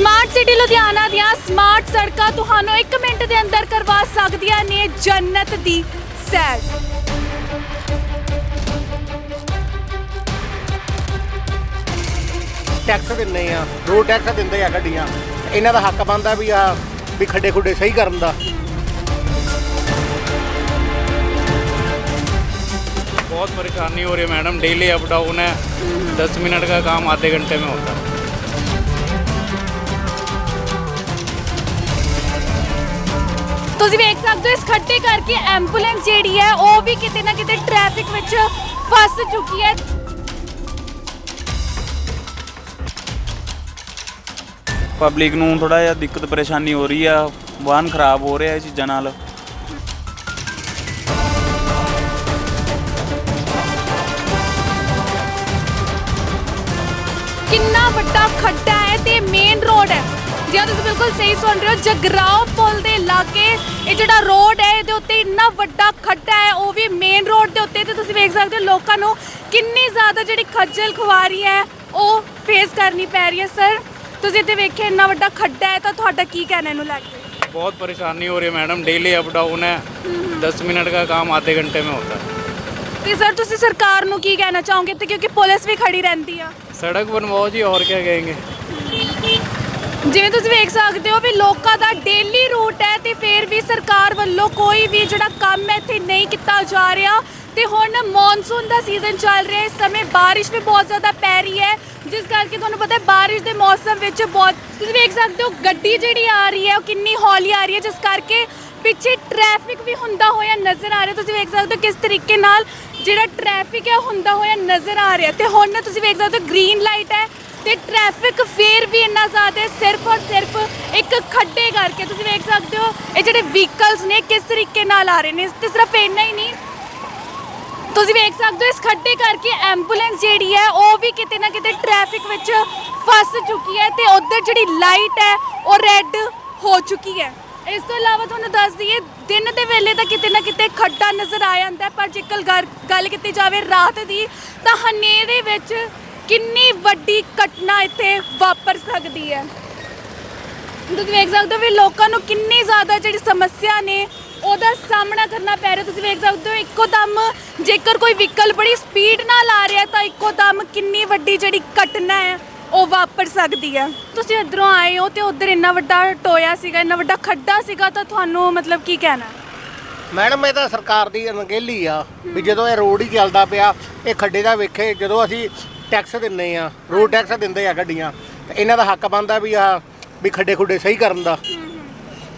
Smart city Ludhiana ਦੀਆਂ smart ਸੜਕਾਂ ਤੁਹਾਨੂੰ 1 ਮਿੰਟ ਦੇ ਅੰਦਰ ਕਰਵਾ ਸਕਦੀਆਂ ਨੇ ਜੰਨਤ ਦੀ ਸੈਰ ਟੈਕਸ ਦਿੰਦੇ ਆ ਰੋਡ ਟੈਕਸ ਦਿੰਦੇ ਆ ਗੱਡੀਆਂ ਇਹਨਾਂ ਦਾ ਹੱਕ ਬਣਦਾ ਵੀ ਆ ਵੀ ਖੱਡੇ ਖੁੱਡੇ ਸਹੀ ਕਰਨ ਦਾ बहुत परेशानी हो रही है मैडम डेली अप डाउन है दस मिनट का काम आधे घंटे में होता है ਤੁਸੀਂ ਵੇਖ ਸਕਦੇ ਹੋ ਇਸ ਖੱਡੇ ਕਰਕੇ ਐਂਬੂਲੈਂਸ ਜਿਹੜੀ ਹੈ ਉਹ ਵੀ ਕਿਤੇ ਨਾ ਕਿਤੇ ਟ੍ਰੈਫਿਕ ਵਿੱਚ ਫਸ ਚੁੱਕੀ ਹੈ। ਪਬਲਿਕ ਨੂੰ ਥੋੜਾ ਜਿਹਾ ਦਿੱਕਤ ਪਰੇਸ਼ਾਨੀ ਹੋ ਰਹੀ ਆ। ਵਾਹਨ ਖਰਾਬ ਹੋ ਰਿਹਾ ਇਹ ਚੀਜ਼ਾਂ ਨਾਲ। ਕਿੰਨਾ ਵੱਡਾ ਖੱਡਾ ਹੈ ਤੇ ਮੇਨ ਰੋਡ ਹੈ। ਜਿਵੇਂ ਤੁਸੀਂ ਬਿਲਕੁਲ ਸਹੀ ਸੁਣ ਰਹੇ ਹੋ ਜਗਰਾਓ ਪੁਲ ਦੇ ਲਾਗੇ ਇਹ ਜਿਹੜਾ ਰੋਡ ਹੈ ਇਹਦੇ ਉੱਤੇ ਇੰਨਾ ਵੱਡਾ ਖੱਡਾ ਹੈ ਉਹ ਵੀ ਮੇਨ ਰੋਡ ਦੇ ਉੱਤੇ ਤੇ ਤੁਸੀਂ ਵੇਖ ਸਕਦੇ ਹੋ ਲੋਕਾਂ ਨੂੰ ਕਿੰਨੀ ਜ਼ਿਆਦਾ ਜਿਹੜੀ ਖੱਜਲ ਖੁਆਰੀ ਹੈ ਉਹ ਫੇਸ ਕਰਨੀ ਪੈ ਰਹੀ ਹੈ ਸਰ ਤੁਸੀਂ ਇੱਥੇ ਵੇਖਿਆ ਇੰਨਾ ਵੱਡਾ ਖੱਡਾ ਹੈ ਤਾਂ ਤੁਹਾਡਾ ਕੀ ਕਹਿਣਾ ਇਹਨੂੰ ਲੈ ਕੇ बहुत परेशानी हो रही है मैडम डेली अप डाउन है दस मिनट का काम आधे घंटे में होता है ਤੇ ਸਰ ਤੁਸੀਂ ਸਰਕਾਰ ਨੂੰ ਕੀ ਕਹਿਣਾ ਚਾਹੋਗੇ ਤੇ ਕਿਉਂਕਿ ਪੁਲਿਸ ਵੀ ਖੜੀ ਰਹਿੰਦੀ ਆ सड़क बनवाओ जी और क्या कहेंगे ਜਿਵੇਂ ਤੁਸੀਂ ਵੇਖ ਸਕਦੇ ਹੋ ਵੀ ਲੋਕਾਂ ਦਾ ਡੇਲੀ ਰੂਟ ਹੈ ਤੇ ਫਿਰ ਵੀ ਸਰਕਾਰ ਵੱਲੋਂ ਕੋਈ ਵੀ ਜਿਹੜਾ ਕੰਮ ਹੈ ਇੱਥੇ ਨਹੀਂ ਕੀਤਾ ਜਾ ਰਿਹਾ। ਤੇ ਹੁਣ ਮੌਨਸੂਨ ਦਾ ਸੀਜ਼ਨ ਚੱਲ ਰਿਹਾ, ਇਸ ਸਮੇਂ ਬਾਰਿਸ਼ ਵੀ ਬਹੁਤ ਜ਼ਿਆਦਾ ਪੈ ਰਹੀ ਹੈ, ਜਿਸ ਕਰਕੇ ਤੁਹਾਨੂੰ ਪਤਾ ਹੈ ਬਾਰਿਸ਼ ਦੇ ਮੌਸਮ ਵਿੱਚ ਬਹੁਤ, ਤੁਸੀਂ ਵੇਖ ਸਕਦੇ ਹੋ ਗੱਡੀ ਜਿਹੜੀ ਆ ਰਹੀ ਹੈ, ਉਹ ਕਿੰਨੀ ਹੌਲੀ ਆ ਰਹੀ ਹੈ, ਜਿਸ ਕਰਕੇ ਪਿੱਛੇ ਟ੍ਰੈਫਿਕ ਵੀ ਹੁੰਦਾ ਹੋਇਆ ਨਜ਼ਰ ਆ ਰਿਹਾ। ਤੁਸੀਂ ਵੇਖ ਸਕਦੇ ਹੋ ਕਿਸ ਤਰੀਕੇ ਨਾਲ ਜਿਹੜਾ ਟ੍ਰੈਫਿਕ ਹੈ, ਉਹ ਹੁੰਦਾ ਹੋਇਆ ਨਜ਼ਰ ਆ ਰਿਹਾ। ਤੇ ਹੁਣ ਨਾ ਤੁਸੀਂ ਵੇਖ ਸਕਦੇ ਹੋ ਗ੍ਰੀਨ ਲਾਈਟ ਹੈ ਤੇ ਟ੍ਰੈਫਿਕ ਫੇਰ ਵੀ ਇੰਨਾ ਜ਼ਿਆਦਾ ਸਿਰਫ ਔਰ ਸਿਰਫ ਇੱਕ ਖੱਡੇ ਕਰਕੇ ਤੁਸੀਂ ਵੇਖ ਸਕਦੇ ਹੋ, ਇਹ ਜਿਹੜੇ ਵਹੀਕਲਸ ਨੇ, ਕਿਸ ਤਰੀਕੇ ਨਾਲ ਆ ਰਹੇ ਨੇ, ਤੇ ਸਿਰਫ ਇੰਨਾ ਹੀ ਨਹੀਂ, ਤੁਸੀਂ ਵੇਖ ਸਕਦੇ ਹੋ, ਇਸ ਖੱਡੇ ਕਰਕੇ ਐਂਬੂਲੈਂਸ ਜਿਹੜੀ ਹੈ, ਉਹ ਵੀ ਕਿਤੇ ਨਾ ਕਿਤੇ ਟ੍ਰੈਫਿਕ ਵਿੱਚ ਫਸ ਚੁੱਕੀ ਹੈ ਤੇ ਉਧਰ ਜਿਹੜੀ ਲਾਈਟ ਹੈ, ਉਹ ਰੈੱਡ ਹੋ ਚੁੱਕੀ ਹੈ। ਇਸ ਤੋਂ ਇਲਾਵਾ ਤੁਹਾਨੂੰ ਦੱਸ ਦਈਏ, ਦਿਨ ਦੇ ਵੇਲੇ ਤਾਂ ਕਿਤੇ ਨਾ ਕਿਤੇ ਖੱਡਾ ਨਜ਼ਰ ਆ ਜਾਂਦਾ ਪਰ ਜੇਕਰ ਗੱਲ ਕੀਤੀ ਜਾਵੇ ਰਾਤ ਦੀ, ਤਾਂ ਹਨੇਰੇ ਵਿੱਚ ਕਿੰਨੀ ਵੱਡੀ ਘਟਨਾ ਇੱਥੇ ਵਾਪਰ ਸਕਦੀ ਹੈ? ਤੁਸੀਂ ਵੇਖ ਸਕਦੇ ਹੋ ਵੀ ਲੋਕਾਂ ਨੂੰ ਕਿੰਨੀ ਜ਼ਿਆਦਾ ਜਿਹੜੀ ਸਮੱਸਿਆ ਨੇ, ਉਹਦਾ ਸਾਹਮਣਾ ਕਰਨਾ ਪੈ ਰਿਹਾ। ਤੁਸੀਂ ਵੇਖ ਸਕਦੇ ਹੋ, ਇੱਕੋ ਦਮ ਜੇਕਰ ਕੋਈ ਵਹੀਕਲ ਬੜੀ ਸਪੀਡ ਨਾਲ ਆ ਰਿਹਾ, ਤਾਂ ਇੱਕੋ ਦਮ ਕਿੰਨੀ ਵੱਡੀ ਜਿਹੜੀ ਘਟਨਾ ਹੈ, ਉਹ ਵਾਪਰ ਸਕਦੀ ਹੈ। ਤੁਸੀਂ ਇਧਰੋਂ ਆਏ ਹੋ ਤੇ ਉਧਰ ਇੰਨਾ ਵੱਡਾ ਟੋਇਆ ਸੀਗਾ, ਇੰਨਾ ਵੱਡਾ ਖੱਡਾ ਸੀਗਾ, ਤਾਂ ਤੁਹਾਨੂੰ ਮਤਲਬ ਕੀ ਕਹਿਣਾ? ਮੈਡਮ, ਇਹ ਤਾਂ ਸਰਕਾਰ ਦੀ ਅਣਗਹਿਲੀ ਆ, ਵੀ ਜਦੋਂ ਇਹ ਰੋਡ ਹੀ ਚੱਲਦਾ ਪਿਆ, ਇਹ ਖੱਡੇ ਦਾ ਵੇਖੇ, ਜਦੋਂ ਅਸੀਂ ਟੈਕਸ ਦਿੰਦੇ ਆ ਰੋਡ ਟੈਕਸ ਦਿੰਦੇ ਆ ਗੱਡੀਆਂ। ਤੇ ਇਹਨਾਂ ਦਾ ਹੱਕ ਬਣਦਾ ਵੀ ਆ ਵੀ ਖੱਡੇ ਖੁੱਡੇ ਸਹੀ ਕਰਨ ਦਾ।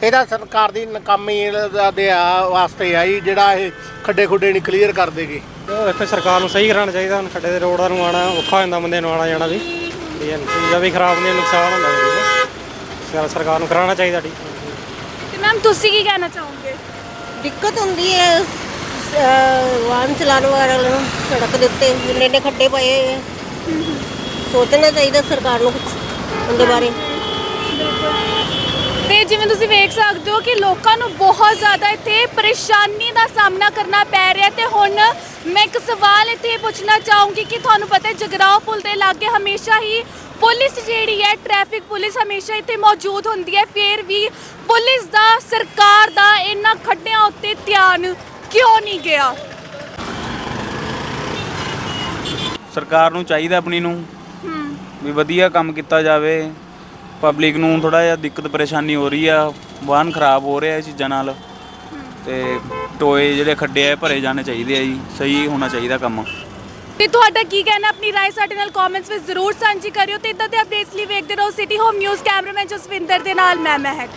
ਇਹਦਾ ਸਰਕਾਰ ਦੀ ਨਕਾਮੀ ਦਾ ਆ ਵਾਸਤੇ ਆ ਜੀ ਜਿਹੜਾ ਇਹ ਖੱਡੇ ਖੁੱਡੇ ਨਹੀਂ ਕਲੀਅਰ ਕਰ ਦੇਗੇ। ਇੱਥੇ ਸਰਕਾਰ ਨੂੰ ਸਹੀ ਕਰਾਉਣਾ ਚਾਹੀਦਾ ਹੁਣ ਖੱਡੇ ਦੇ ਰੋਡਾਂ ਨੂੰ ਆਣਾ ਔਖਾ ਹੋ ਜਾਂਦਾ ਬੰਦੇ ਨੂੰ ਆਣਾ ਜਾਣਾ ਵੀ। ਠੀਕ ਹੈ ਚੀਜ਼ਾਂ ਵੀ ਖਰਾਬ ਹੁੰਦੀਆਂ ਨੁਕਸਾਨ ਹੁੰਦਾ ਜੀ ਸਰ- ਸਰਕਾਰ ਨੂੰ ਕਰਾਉਣਾ ਚਾਹੀਦਾ ਠੀਕ ਤੇ ਮੈਮ ਤੁਸੀਂ ਕੀ ਕਹਿਣਾ ਚਾਹੋਗੇ? ਦਿੱਕਤ ਹੁੰਦੀ ਹੈ ਵਾਹਨ ਚਲਾਉਣ ਵਾਲਿਆਂ ਨੂੰ ਸੜਕ ਦੇ ਉੱਤੇ ਇੰਨੇ ਇੰਨੇ ਖੱਡੇ ਪਏ ਹੋਏ ਆ। ਸੋਚਣਾ ਚਾਹੀਦਾ ਸਰਕਾਰ ਨੂੰ ਕੁਝ ਉਹਦੇ ਬਾਰੇ। ਤੇ ਜਿਵੇਂ ਤੁਸੀਂ ਵੇਖ ਸਕਦੇ ਹੋ ਕਿ ਲੋਕਾਂ ਨੂੰ ਬਹੁਤ ਜ਼ਿਆਦਾ ਇੱਥੇ ਪਰੇਸ਼ਾਨੀ ਦਾ ਸਾਹਮਣਾ ਕਰਨਾ ਪੈ ਰਿਹਾ ਤੇ ਹੁਣ ਮੈਂ ਇੱਕ ਸਵਾਲ ਇੱਥੇ ਪੁੱਛਣਾ ਚਾਹੂੰਗੀ ਕਿ ਤੁਹਾਨੂੰ ਪਤਾ ਹੈ ਜਗਰਾਓ ਪੁਲ ਦੇ ਲਾਗੇ ਹਮੇਸ਼ਾ ਹੀ ਪੁਲਿਸ ਜਿਹੜੀ ਹੈ, ਟ੍ਰੈਫਿਕ ਪੁਲਿਸ ਹਮੇਸ਼ਾ ਇੱਥੇ ਮੌਜੂਦ ਹੁੰਦੀ ਹੈ। ਫਿਰ ਵੀ ਪੁਲਿਸ ਦਾ, ਸਰਕਾਰ ਦਾ ਇਹਨਾਂ ਖੱਡਿਆਂ ਉੱਤੇ ਧਿਆਨ ਕਿਉਂ ਨਹੀਂ ਗਿਆ? ਸਰਕਾਰ ਨੂੰ ਚਾਹੀਦਾ ਆਪਣੀ ਨੂੰ ਵੀ ਵਧੀਆ ਕੰਮ ਕੀਤਾ ਜਾਵੇ। ਪਬਲਿਕ ਨੂੰ ਥੋੜਾ ਜਿਹਾ ਦਿੱਕਤ ਪਰੇਸ਼ਾਨੀ ਹੋ ਰਹੀ ਆ ਵਾਹਨ ਖਰਾਬ ਹੋ ਰਿਹਾ ਇਹ ਚੀਜ਼ਾਂ ਨਾਲ। ਤੇ ਟੋਏ ਜਿਹੜੇ ਖੱਡੇ ਆ ਭਰੇ ਜਾਣੇ ਚਾਹੀਦੇ ਆ ਜੀ ਸਹੀ ਹੋਣਾ ਚਾਹੀਦਾ ਕੰਮ। ਤੇ ਤੁਹਾਡਾ ਕੀ ਕਹਿਣਾ ਆਪਣੀ ਰਾਏ ਸਾਡੇ ਨਾਲ ਕਮੈਂਟਸ ਵਿੱਚ ਜ਼ਰੂਰ ਸਾਂਝੀ ਕਰਿਓ ਤੇ ਇਦਾਂ ਦੇ ਅਪਡੇਟਸ ਲਈ ਵੇਖਦੇ ਰਹੋ city home news cameraman Jaswinder ਦੇ ਨਾਲ ਮੈਂ ਮਹਿਕ।